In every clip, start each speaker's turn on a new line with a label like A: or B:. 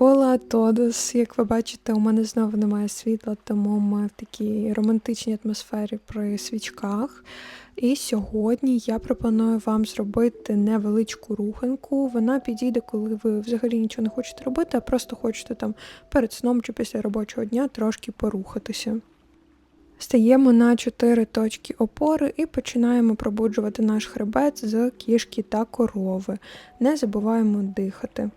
A: Ола Тодос, як ви бачите, у мене знову немає світла, тому ми в такій романтичній атмосфері при свічках. І сьогодні я пропоную вам зробити невеличку руханку. Вона підійде, коли ви взагалі нічого не хочете робити, а просто хочете там перед сном чи після робочого дня трошки порухатися. Стаємо на 4 точки опори і починаємо пробуджувати наш хребет з кішки та корови. Не забуваємо дихати.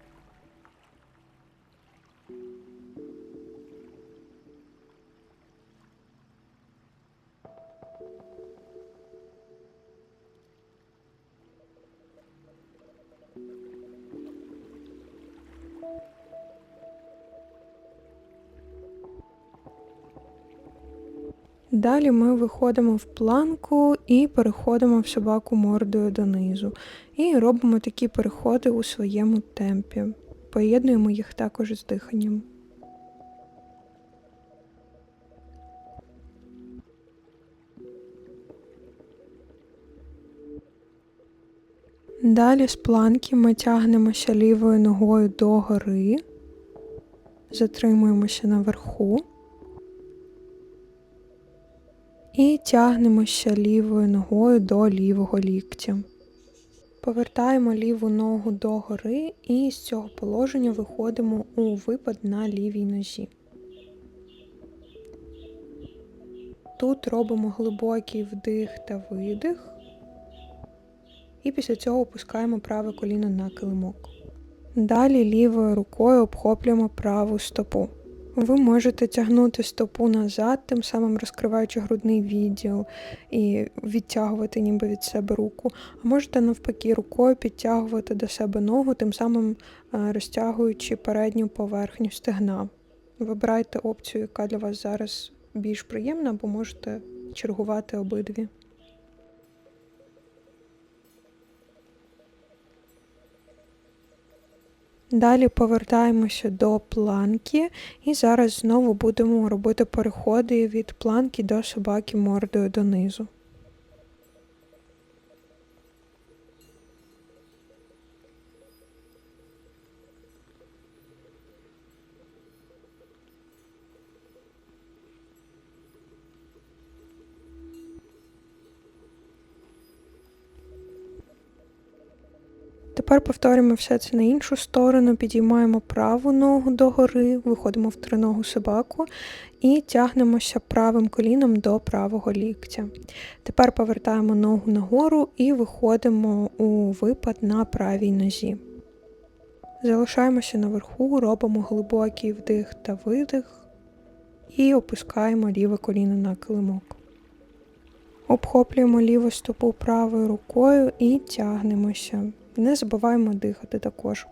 A: Далі ми виходимо в планку і переходимо в собаку мордою донизу. І робимо такі переходи у своєму темпі. Поєднуємо їх також з диханням. Далі з планки ми тягнемося лівою ногою до гори, затримуємося наверху і тягнемося лівою ногою до лівого ліктя. Повертаємо ліву ногу до гори і з цього положення виходимо у випад на лівій нозі. Тут робимо глибокий вдих та видих. І після цього опускаємо праве коліно на килимок. Далі лівою рукою обхоплюємо праву стопу. Ви можете тягнути стопу назад, тим самим розкриваючи грудний відділ і відтягувати ніби від себе руку. А можете навпаки рукою підтягувати до себе ногу, тим самим е, розтягуючи передню поверхню стегна. Вибирайте опцію, яка для вас зараз більш приємна, або можете чергувати обидві. Далі повертаємося до планки, і зараз знову будемо робити переходи від планки до собаки мордою донизу. Тепер повторюємо все це на іншу сторону, підіймаємо праву ногу догори, виходимо в триногу собаку і тягнемося правим коліном до правого ліктя. Тепер повертаємо ногу нагору і виходимо у випад на правій нозі. Залишаємося наверху, робимо глибокий вдих та видих і опускаємо ліве коліно на килимок. Обхоплюємо ліву стопу правою рукою і тягнемося. Не забуваємо дихати також.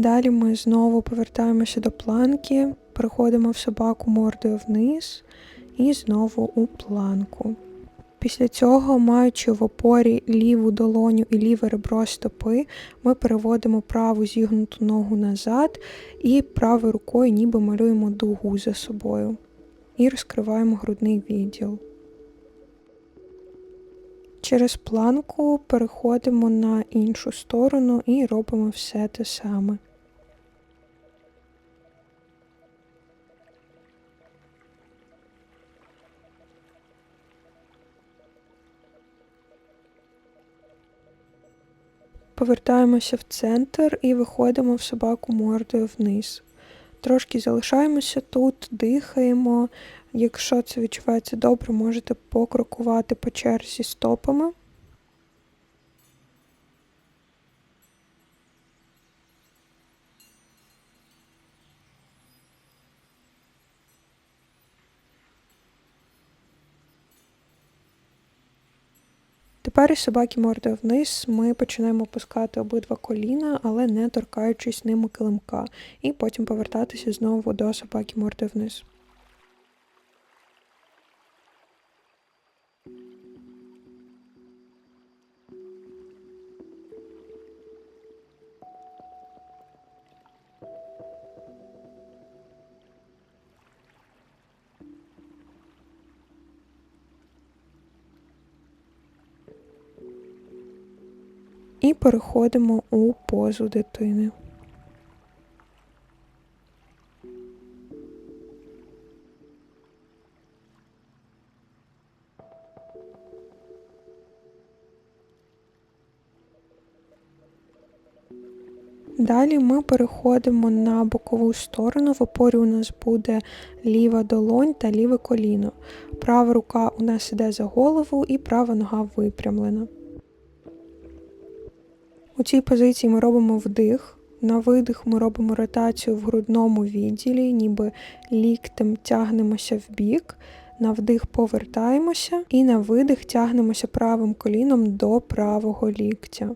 A: Далі ми знову повертаємося до планки, переходимо в собаку мордою вниз і знову у планку. Після цього, маючи в опорі ліву долоню і ліве ребро стопи, ми переводимо праву зігнуту ногу назад і правою рукою ніби малюємо дугу за собою. І розкриваємо грудний відділ. Через планку переходимо на іншу сторону і робимо все те саме. Повертаємося в центр і виходимо в собаку мордою вниз. Трошки залишаємося тут, дихаємо. Якщо це відчувається добре, можете покрокувати по черзі стопами. Тепер із собаки мордою вниз ми починаємо опускати обидва коліна, але не торкаючись ними килимка, і потім повертатися знову до собаки мордою вниз. І переходимо у позу дитини. Далі ми переходимо на бокову сторону. В опорі у нас буде ліва долонь та ліве коліно. Права рука у нас іде за голову і права нога випрямлена. У цій позиції ми робимо вдих. На видих ми робимо ротацію в грудному відділі, ніби ліктем тягнемося в бік. На вдих повертаємося і на видих тягнемося правим коліном до правого ліктя.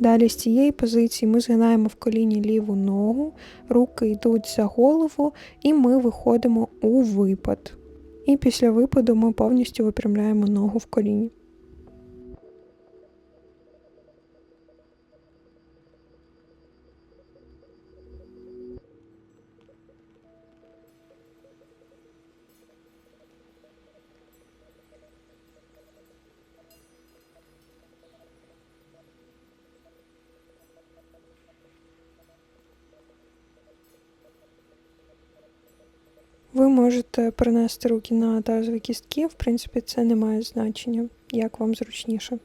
A: Далі з цієї позиції ми згинаємо в коліні ліву ногу, руки йдуть за голову, і ми виходимо у випад. І після випаду ми повністю випрямляємо ногу в коліні. Ви можете принести руки на тазові кістки, в принципі, це не має значення, як вам зручніше.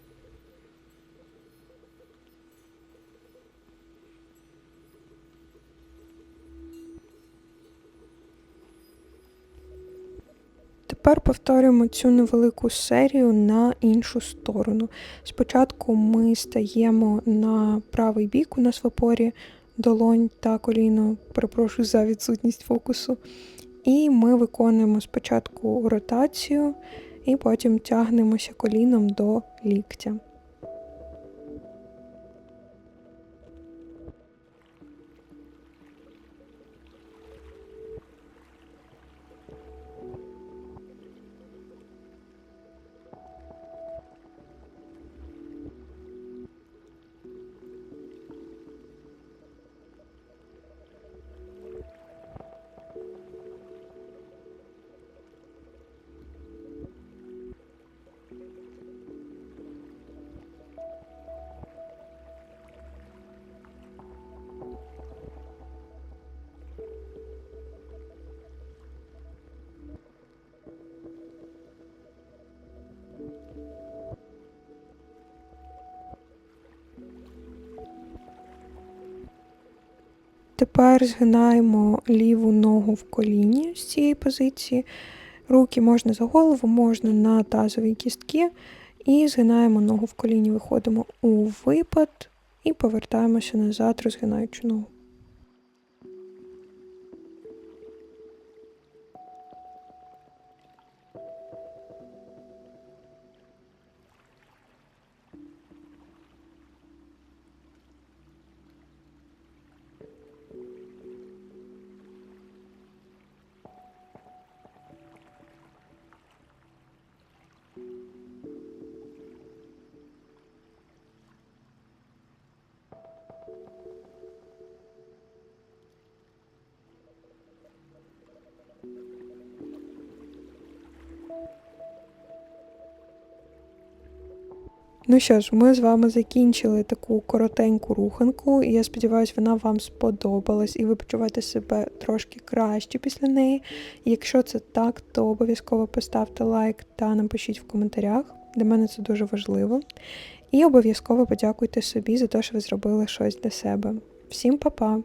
A: Тепер повторюємо цю невелику серію на іншу сторону. Спочатку ми стаємо на правий бік, у нас в опорі долонь та коліно, перепрошую за відсутність фокусу. І ми виконуємо спочатку ротацію, і потім тягнемося коліном до ліктя. Тепер згинаємо ліву ногу в коліні з цієї позиції. Руки можна за голову, можна на тазові кістки. І згинаємо ногу в коліні, виходимо у випад і повертаємося назад, розгинаючи ногу. Ну що ж, ми з вами закінчили таку коротеньку руханку, і я сподіваюся, вона вам сподобалась, і ви почуваєте себе трошки краще після неї. якщо це так, то обов'язково поставте лайк та напишіть в коментарях. Для мене це дуже важливо. І обов'язково подякуйте собі за те, що ви зробили щось для себе. Всім па-па!